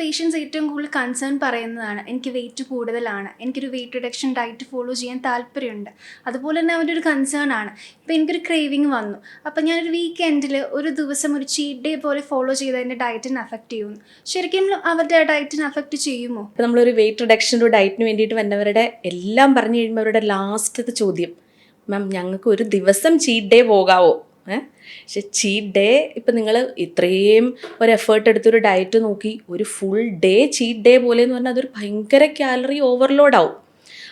Patients ഏറ്റവും കൂടുതൽ concern പറയുന്നതാണ് എനിക്ക് വെയിറ്റ് കൂടുതലാണ് എനിക്കൊരു വെയിറ്റ് റിഡക്ഷൻ ഡയറ്റ് ഫോളോ ചെയ്യാൻ താല്പര്യമുണ്ട്. അതുപോലെ തന്നെ അവന്റെ ഒരു കൺസേൺ ആണ്. ഇപ്പോൾ എനിക്കൊരു ക്രേവിങ് വന്നു. അപ്പോൾ ഞാനൊരു വീക്കെൻഡിൽ ഒരു ദിവസം ഒരു ചീറ്റ് ഡേ പോലെ ഫോളോ ചെയ്ത് എന്റെ ഡയറ്റിനെ അഫക്റ്റ് ചെയ്യുന്നു. ശരിക്കും അവരുടെ ഡയറ്റിനെ അഫക്റ്റ് ചെയ്യുമോ? ഇപ്പം നമ്മളൊരു വെയിറ്റ് റിഡക്ഷൻ ഒരു ഡയറ്റിന് വേണ്ടിയിട്ട് വന്നവരുടെ എല്ലാം പറഞ്ഞു കഴിയുമ്പോൾ അവരുടെ ലാസ്റ്റത്തെ ചോദ്യം മാം ഞങ്ങൾക്ക് ഒരു ദിവസം ചീറ്റ് ഡേ പോകാവോ? പക്ഷെ ചീറ്റ് ഡേ ഇപ്പം നിങ്ങൾ ഇത്രയും ഒരു എഫേർട്ട് എടുത്തൊരു ഡയറ്റ് നോക്കി ഒരു ഫുൾ ഡേ ചീറ്റ് ഡേ പോലെ എന്ന് പറഞ്ഞാൽ അതൊരു ഭയങ്കര കാലറി ഓവർലോഡ് ആവും.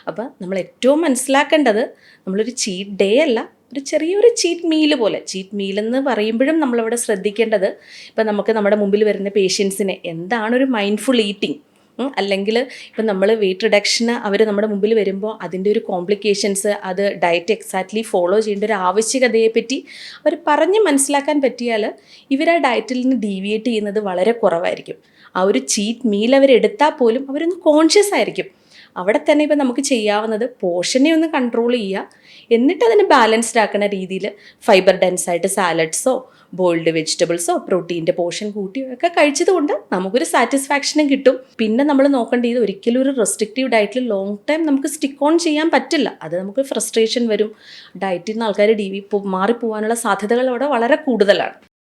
അപ്പം നമ്മൾ ഏറ്റവും മനസ്സിലാക്കേണ്ടത് നമ്മളൊരു ചീറ്റ് ഡേ അല്ല ഒരു ചെറിയൊരു ചീറ്റ് മീൽ പോലെ. ചീറ്റ് മീൽ എന്ന് പറയുമ്പോഴും നമ്മളവിടെ ശ്രദ്ധിക്കേണ്ടത് ഇപ്പം നമുക്ക് നമ്മുടെ മുമ്പിൽ വരുന്ന പേഷ്യൻസിനെ എന്താണ് ഒരു മൈൻഡ്ഫുൾ ഈറ്റിംഗ് അല്ലെങ്കിൽ ഇപ്പം നമ്മൾ വെയിറ്റ് റിഡക്ഷന് അവർ നമ്മുടെ മുമ്പിൽ വരുമ്പോൾ അതിന്റെ ഒരു കോംപ്ലിക്കേഷൻസ് അത് ഡയറ്റ് എക്സാക്ട്ലി ഫോളോ ചെയ്യേണ്ട ഒരു ആവശ്യകതയെപ്പറ്റി അവർ പറഞ്ഞ് മനസ്സിലാക്കാൻ പറ്റിയാൽ ഇവർ ആ ഡയറ്റിൽ നിന്ന് ഡീവിയേറ്റ് ചെയ്യുന്നത് വളരെ കുറവായിരിക്കും. ആ ഒരു ചീറ്റ് മീൽ അവരെടുത്താൽ പോലും അവരൊന്ന് കോൺഷ്യസ് ആയിരിക്കും. അവിടെ തന്നെ ഇപ്പം നമുക്ക് ചെയ്യാവുന്നത് പോർഷനെ ഒന്ന് കൺട്രോൾ ചെയ്യുക. എന്നിട്ട് അതിനെ ബാലൻസ്ഡ് ആക്കുന്ന രീതിയിൽ ഫൈബർ ഡെൻസ് ആയിട്ട് സാലഡ്സോ ബോയിൽഡ് വെജിറ്റബിൾസോ പ്രോട്ടീന്റെ പോർഷൻ കൂട്ടിയോ ഒക്കെ കഴിച്ചതുകൊണ്ട് നമുക്കൊരു സാറ്റിസ്ഫാക്ഷനും കിട്ടും. പിന്നെ നമ്മൾ നോക്കേണ്ടത് ഒരിക്കലും ഒരു റെസ്ട്രിക്റ്റീവ് ഡയറ്റിൽ ലോങ് ടൈം നമുക്ക് സ്റ്റിക്ക് ഓൺ ചെയ്യാൻ പറ്റില്ല. അത് നമുക്ക് ഫ്രസ്ട്രേഷൻ വരും. ഡയറ്റിൽ നിന്ന് ആൾക്കാർ ഡി വി മാറിപ്പോവാനുള്ള സാധ്യതകൾ അവിടെ വളരെ കൂടുതലാണ്.